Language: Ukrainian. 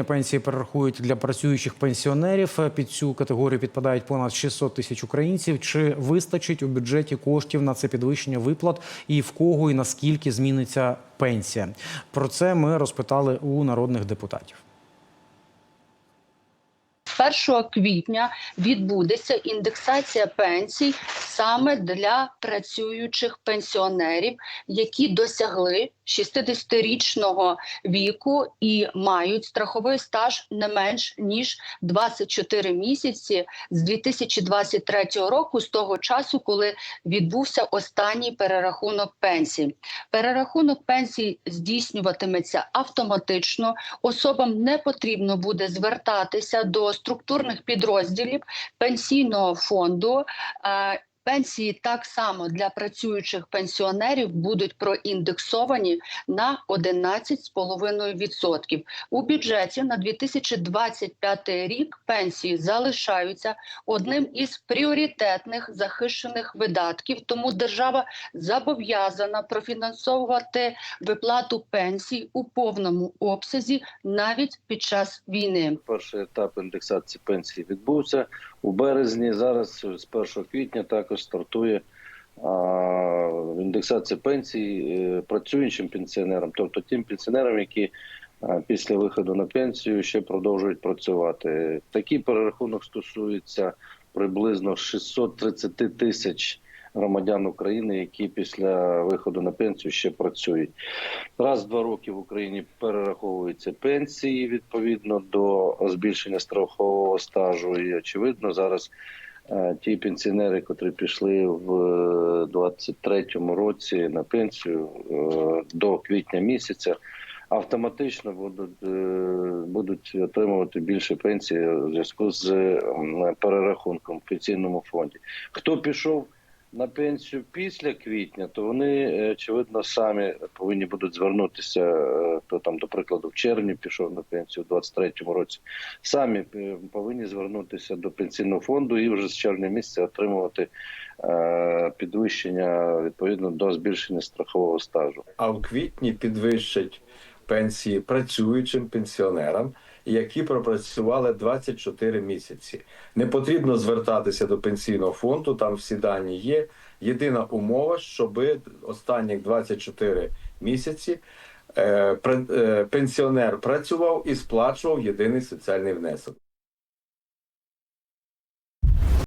Пенсії перерахують для працюючих пенсіонерів. Під цю категорію підпадають понад 600 тисяч українців. Чи вистачить у бюджеті коштів на це підвищення виплат і в кого і наскільки зміниться пенсія? Про це ми розпитали у народних депутатів. 1 квітня відбудеться індексація пенсій саме для працюючих пенсіонерів, які досягли 60-річного віку і мають страховий стаж не менш ніж 24 місяці з 2023 року, з того часу, коли відбувся останній перерахунок пенсій. Перерахунок пенсій здійснюватиметься автоматично. Особам не потрібно буде звертатися до структурних підрозділів пенсійного фонду. Пенсії так само для працюючих пенсіонерів будуть проіндексовані на 11,5%. У бюджеті на 2025 рік пенсії залишаються одним із пріоритетних захищених видатків. Тому держава зобов'язана профінансовувати виплату пенсій у повному обсязі навіть під час війни. Перший етап індексації пенсії відбувся у березні. Зараз з 1 квітня також стартує а, індексація пенсій е, працюючим пенсіонерам, тобто тим пенсіонерам, які після виходу на пенсію ще продовжують працювати. Такий перерахунок стосується приблизно 630 тисяч. Громадян України, які після виходу на пенсію ще працюють, раз в два роки в Україні перераховуються пенсії відповідно до збільшення страхового стажу. І очевидно, зараз е, ті пенсіонери, котрі пішли в 23-му році на пенсію е, до квітня місяця. Автоматично будуть е, будуть отримувати більше пенсії в зв'язку з перерахунком в пенсійному фонді. Хто пішов на пенсію після квітня, то вони е, очевидно самі повинні будуть звернутися. е, Хто там, до прикладу, в червні пішов на пенсію у 23-му році, самі е, повинні звернутися до пенсійного фонду і вже з червня місяця отримувати підвищення відповідно до збільшення страхового стажу. а в квітні підвищать пенсії працюючим пенсіонерам, які пропрацювали 24 місяці. Не потрібно звертатися до пенсійного фонду, там всі дані є. Єдина умова, щоб останніх 24 місяці е, е, пенсіонер працював і сплачував єдиний соціальний внесок.